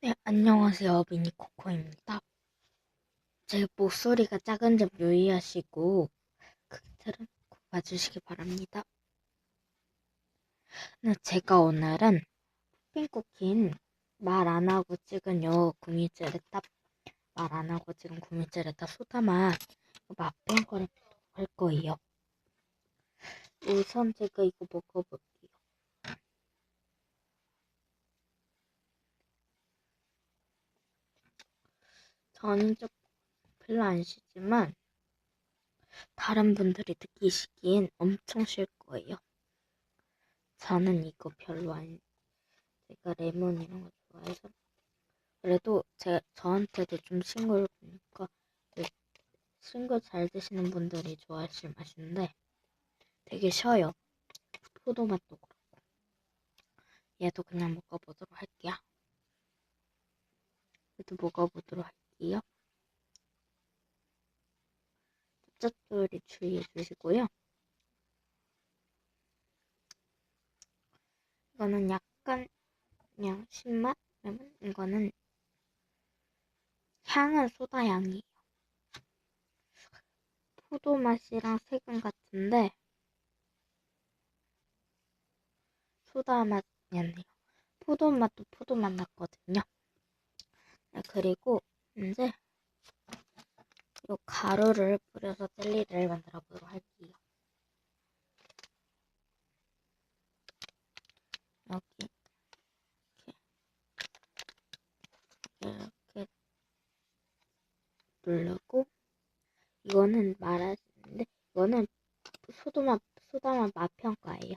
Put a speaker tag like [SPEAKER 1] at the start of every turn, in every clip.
[SPEAKER 1] 네, 안녕하세요. 미니코코입니다. 제 목소리가 작은 점 유의하시고, 그 틀은 꼭 봐주시기 바랍니다. 네, 제가 오늘은 핑크킨 말 안 하고 찍은 요 구미찌레따 말안 하고 찍은 구미찌레따 소다맛 맛평가를 할 거예요. 우선 제가 이거 먹어볼게요. 저는 좀 별로 안 쉬지만 다른 분들이 느끼시기엔 엄청 쉴 거예요. 저는 이거 별로 안 제가 레몬 이런 거 좋아해서 그래도 제 저한테도 좀 싱거울 보니까 싱거 잘 드시는 분들이 좋아하실 맛인데 되게 쉬어요. 포도 맛도 그렇고 얘도 그냥 먹어보도록 할게요. 얘도 먹어보도록 할게요. 짭짭조리 주의해 주시고요. 이거는 약간 그냥 신맛? 레몬? 이거는 향은 소다 향이에요. 포도 맛이랑 색은 같은데 소다 맛이 아니에요. 포도 맛도 포도 맛 났거든요. 네, 그리고 이제 이 가루를 뿌려서 젤리를 만들어 보도록 할게요. 여기 이렇게 이렇게 누르고 이거는 말하시는데 이거는 소도맛 소다맛 맛평가예요.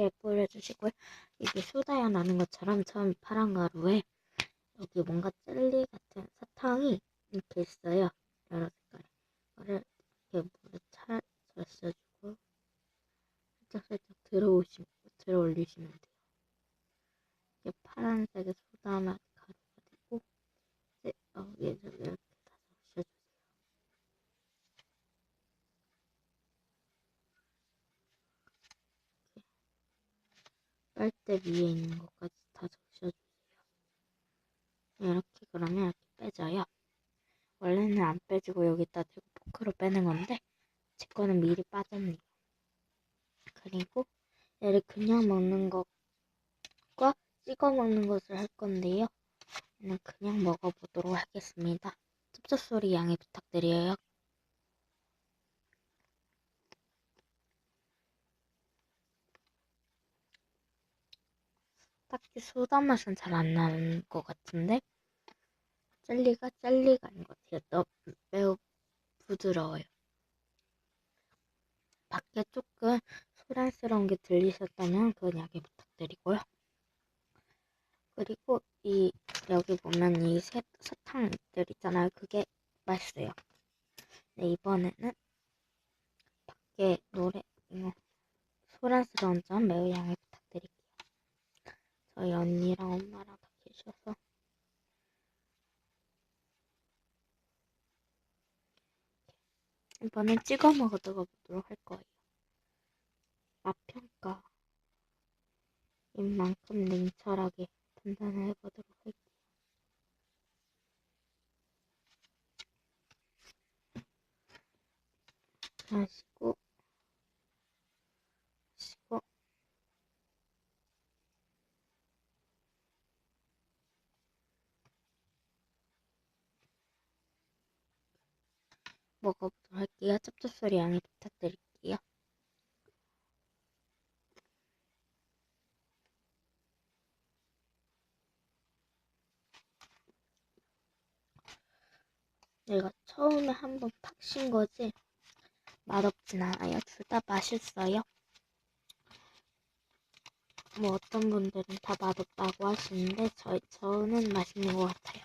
[SPEAKER 1] 이렇게 뿌려주시고요. 이게 소다향 나는 것처럼 처음 파란 가루에 여기 뭔가 젤리 같은 사탕이 이렇게 있어요. 여러 색깔. 이거를 이렇게 물에 차 적셔주고 살짝 살짝 들어오시 들어 올리시면 돼요. 이게 파란색의 소다 맛 가루가 되고 이제 여기에서 이렇게 다 적셔주세요. 빨대 위에 있는 것까지 다 적셔주세요. 이렇게 그러면 이렇게 빼져요. 원래는 안 빼지고 여기다 대고 포크로 빼는 건데 제 거는 미리 빠졌네요. 그리고 얘를 그냥 먹는 것과 찍어 먹는 것을 할 건데요. 그냥 먹어보도록 하겠습니다. 쩝쩝소리 양해 부탁드려요. 딱히 소다 맛은 잘 안 나는 것 같은데 젤리가 젤리가 아닌 것 같아요. 너무 매우 부드러워요. 밖에 조금 소란스러운 게 들리셨다면 그건 양해 부탁드리고요. 그리고 이 여기 보면 이 새, 사탕들 있잖아요. 그게 맛있어요. 네, 이번에는 밖에 노래 이거 소란스러운 점 매우 양해 부탁드릴게요. 저희 언니랑 엄마랑 다 계셔서 이번엔 찍어 먹어보도록 할 거예요. 맛평가 인 만큼 냉철하게 판단해 보도록 할게요. 하시고 하시고 먹어보도록 할게요. 짭짭소리 양해 부탁드릴게요. 내가 처음에 한번 팍 신 거지 맛없진 않아요. 둘 다 맛있어요. 뭐 어떤 분들은 다 맛없다고 하시는데 저, 저는 맛있는 것 같아요.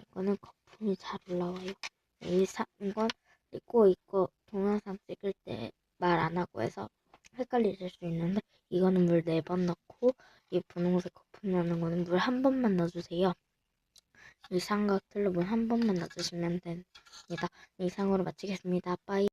[SPEAKER 1] 이거는 거품이 잘 올라와요. 이 사, 이건 그리고 이거 동영상 찍을 때 말 안 하고 해서 헷갈리실 수 있는데 이거는 물 네 번 넣고 이 분홍색 거품 나는 거는 물 한 번만 넣어주세요. 이 삼각 틀로 물 한 번만 넣어주시면 됩니다. 이상으로 마치겠습니다. 빠이.